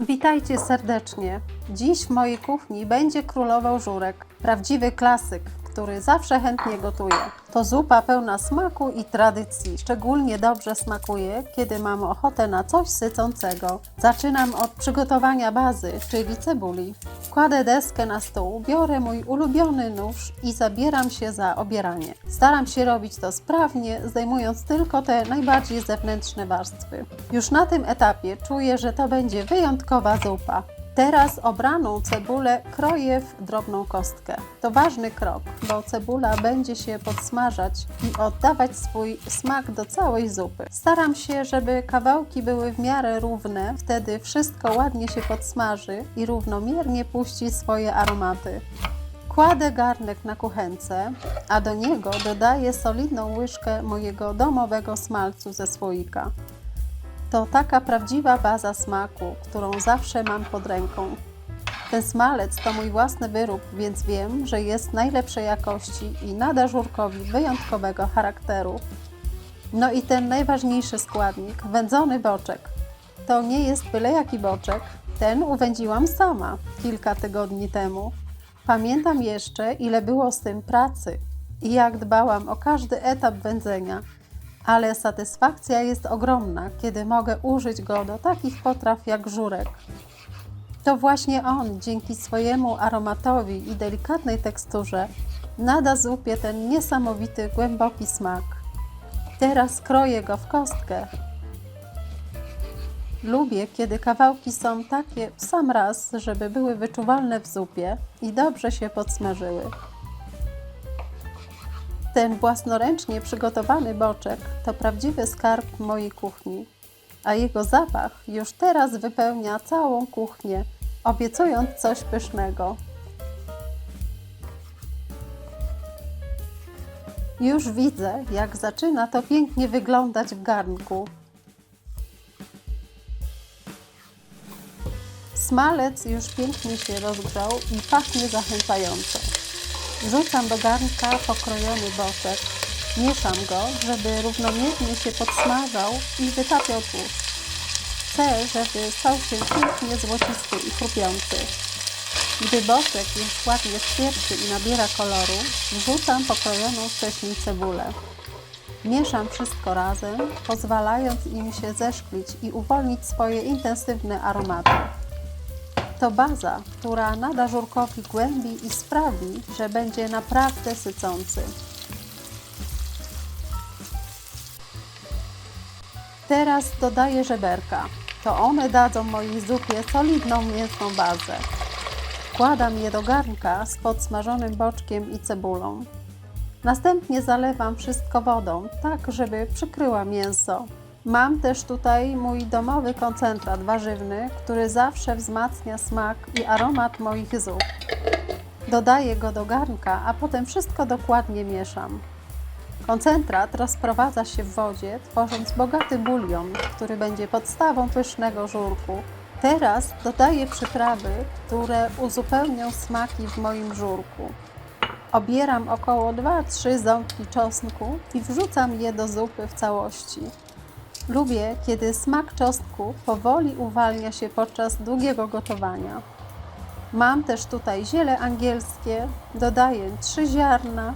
Witajcie serdecznie. Dziś w mojej kuchni będzie królował żurek, prawdziwy klasyk, który zawsze chętnie gotuję. To zupa pełna smaku i tradycji. Szczególnie dobrze smakuje, kiedy mam ochotę na coś sycącego. Zaczynam od przygotowania bazy, czyli cebuli. Kładę deskę na stół, biorę mój ulubiony nóż i zabieram się za obieranie. Staram się robić to sprawnie, zdejmując tylko te najbardziej zewnętrzne warstwy. Już na tym etapie czuję, że to będzie wyjątkowa zupa. Teraz obraną cebulę kroję w drobną kostkę. To ważny krok, bo cebula będzie się podsmażać i oddawać swój smak do całej zupy. Staram się, żeby kawałki były w miarę równe, wtedy wszystko ładnie się podsmaży i równomiernie puści swoje aromaty. Kładę garnek na kuchence, a do niego dodaję solidną łyżkę mojego domowego smalcu ze słoika. To taka prawdziwa baza smaku, którą zawsze mam pod ręką. Ten smalec to mój własny wyrób, więc wiem, że jest najlepszej jakości i nada żurkowi wyjątkowego charakteru. No i ten najważniejszy składnik, wędzony boczek. To nie jest byle jaki boczek, ten uwędziłam sama kilka tygodni temu. Pamiętam jeszcze, ile było z tym pracy i jak dbałam o każdy etap wędzenia ale satysfakcja jest ogromna, kiedy mogę użyć go do takich potraw jak żurek. To właśnie on, dzięki swojemu aromatowi i delikatnej teksturze, nada zupie ten niesamowity, głęboki smak. Teraz kroję go w kostkę. Lubię, kiedy kawałki są takie w sam raz, żeby były wyczuwalne w zupie i dobrze się podsmażyły. Ten własnoręcznie przygotowany boczek to prawdziwy skarb mojej kuchni, a jego zapach już teraz wypełnia całą kuchnię, obiecując coś pysznego. Już widzę, jak zaczyna to pięknie wyglądać w garnku. Smalec już pięknie się rozgrzał i pachnie zachęcająco. Wrzucam do garnka pokrojony boczek. Mieszam go, żeby równomiernie się podsmażał i wytapiał tłuszcz. Chcę, żeby stał się pięknie złocisty i chrupiący. Gdy boczek już ładnie skwierczy i nabiera koloru, wrzucam pokrojoną wcześniej cebulę. Mieszam wszystko razem, pozwalając im się zeszklić i uwolnić swoje intensywne aromaty. To baza, która nada żurkowi głębi i sprawi, że będzie naprawdę sycący. Teraz dodaję żeberka. To one dadzą mojej zupie solidną mięsną bazę. Wkładam je do garnka z podsmażonym boczkiem i cebulą. Następnie zalewam wszystko wodą, tak żeby przykryła mięso. Mam też tutaj mój domowy koncentrat warzywny, który zawsze wzmacnia smak i aromat moich zup. Dodaję go do garnka, a potem wszystko dokładnie mieszam. Koncentrat rozprowadza się w wodzie, tworząc bogaty bulion, który będzie podstawą pysznego żurku. Teraz dodaję przyprawy, które uzupełnią smaki w moim żurku. Obieram około 2-3 ząbki czosnku i wrzucam je do zupy w całości. Lubię, kiedy smak czosnku powoli uwalnia się podczas długiego gotowania. Mam też tutaj ziele angielskie, dodaję 3 ziarna,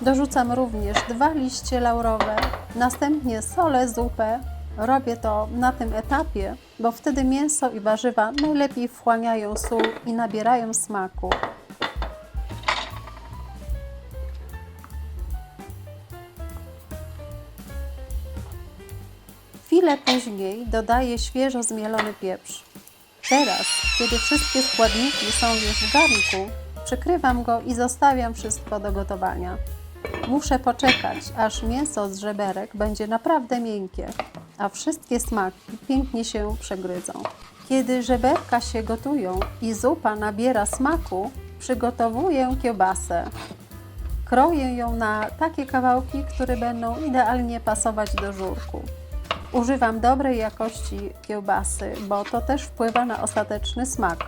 dorzucam również dwa liście laurowe, następnie solę zupę. Robię to na tym etapie, bo wtedy mięso i warzywa najlepiej wchłaniają sól i nabierają smaku. Chwilę później dodaję świeżo zmielony pieprz. Teraz, kiedy wszystkie składniki są już w garnku, przykrywam go i zostawiam wszystko do gotowania. Muszę poczekać, aż mięso z żeberek będzie naprawdę miękkie, a wszystkie smaki pięknie się przegryzą. Kiedy żeberka się gotują i zupa nabiera smaku, przygotowuję kiełbasę. Kroję ją na takie kawałki, które będą idealnie pasować do żurku. Używam dobrej jakości kiełbasy, bo to też wpływa na ostateczny smak.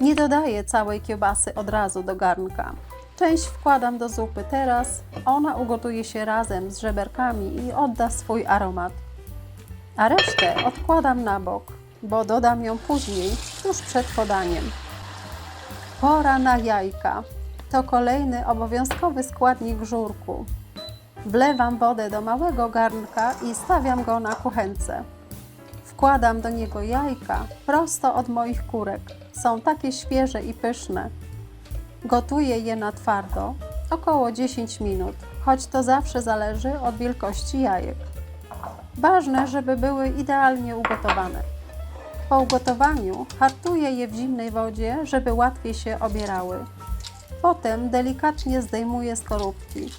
Nie dodaję całej kiełbasy od razu do garnka. Część wkładam do zupy teraz, ona ugotuje się razem z żeberkami i odda swój aromat. A resztę odkładam na bok. bo dodam ją później, tuż przed podaniem. Pora na jajka. To kolejny obowiązkowy składnik żurku. Wlewam wodę do małego garnka i stawiam go na kuchence. Wkładam do niego jajka prosto od moich kurek. Są takie świeże i pyszne. Gotuję je na twardo, około 10 minut, choć to zawsze zależy od wielkości jajek. Ważne, żeby były idealnie ugotowane. Po ugotowaniu hartuję je w zimnej wodzie, żeby łatwiej się obierały. Potem delikatnie zdejmuję skorupki.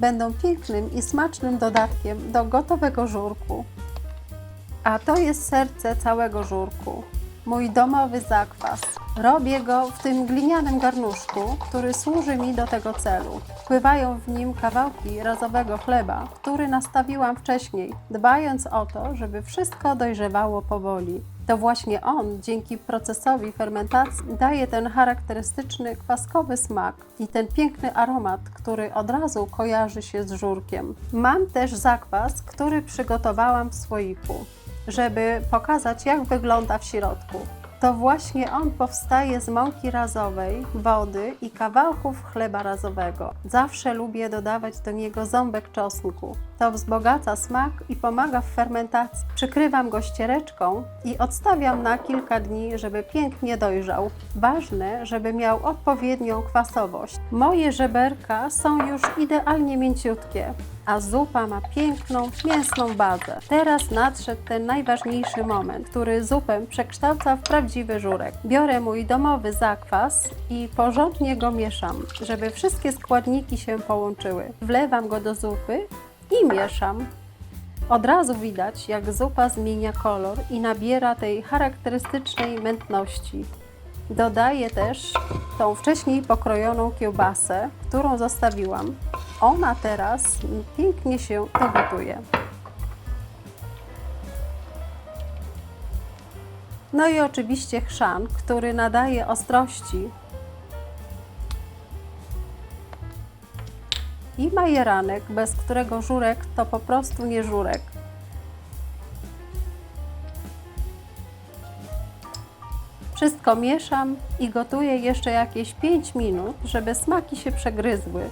Będą pięknym i smacznym dodatkiem do gotowego żurku. A to jest serce całego żurku. Mój domowy zakwas. Robię go w tym glinianym garnuszku, który służy mi do tego celu. Pływają w nim kawałki razowego chleba, który nastawiłam wcześniej, dbając o to, żeby wszystko dojrzewało powoli. To właśnie on, dzięki procesowi fermentacji, daje ten charakterystyczny kwaskowy smak i ten piękny aromat, który od razu kojarzy się z żurkiem. Mam też zakwas, który przygotowałam w słoiku żeby pokazać, jak wygląda w środku. To właśnie on powstaje z mąki razowej, wody i kawałków chleba razowego. Zawsze lubię dodawać do niego ząbek czosnku. To wzbogaca smak i pomaga w fermentacji. Przykrywam go ściereczką i odstawiam na kilka dni, żeby pięknie dojrzał. Ważne, żeby miał odpowiednią kwasowość. Moje żeberka są już idealnie mięciutkie a zupa ma piękną, mięsną bazę. Teraz nadszedł ten najważniejszy moment, który zupę przekształca w prawdziwy żurek. Biorę mój domowy zakwas i porządnie go mieszam, żeby wszystkie składniki się połączyły. Wlewam go do zupy i mieszam. Od razu widać, jak zupa zmienia kolor i nabiera tej charakterystycznej mętności. Dodaję też tą wcześniej pokrojoną kiełbasę, którą zostawiłam. Ona teraz pięknie się dogotuje. No i oczywiście chrzan, który nadaje ostrości. I majeranek, bez którego żurek to po prostu nie żurek. Wszystko mieszam i gotuję jeszcze jakieś 5 minut, żeby smaki się przegryzły.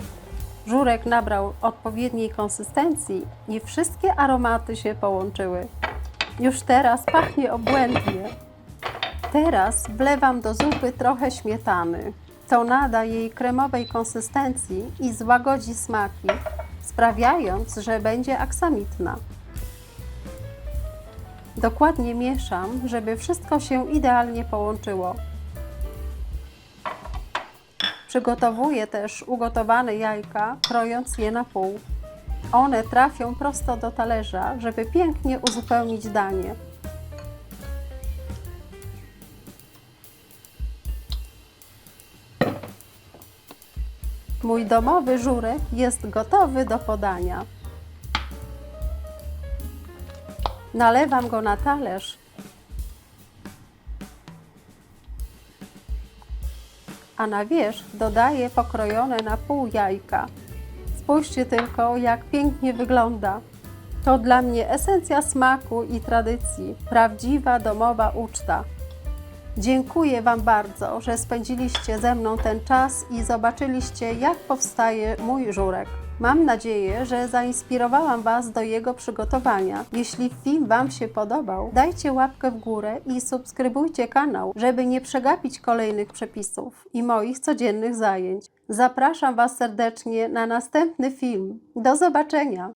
Żurek nabrał odpowiedniej konsystencji i wszystkie aromaty się połączyły. Już teraz pachnie obłędnie. Teraz wlewam do zupy trochę śmietany. To nada jej kremowej konsystencji i złagodzi smaki, sprawiając, że będzie aksamitna. Dokładnie mieszam, żeby wszystko się idealnie połączyło. Przygotowuję też ugotowane jajka, krojąc je na pół. One trafią prosto do talerza, żeby pięknie uzupełnić danie. Mój domowy żurek jest gotowy do podania. Nalewam go na talerz. A na wierzch dodaję pokrojone na pół jajka. Spójrzcie tylko, jak pięknie wygląda. To dla mnie esencja smaku i tradycji, prawdziwa domowa uczta. Dziękuję Wam bardzo, że spędziliście ze mną ten czas i zobaczyliście, jak powstaje mój żurek. Mam nadzieję, że zainspirowałam Was do jego przygotowania. Jeśli film Wam się podobał, dajcie łapkę w górę i subskrybujcie kanał, żeby nie przegapić kolejnych przepisów i moich codziennych zajęć. Zapraszam Was serdecznie na następny film. Do zobaczenia!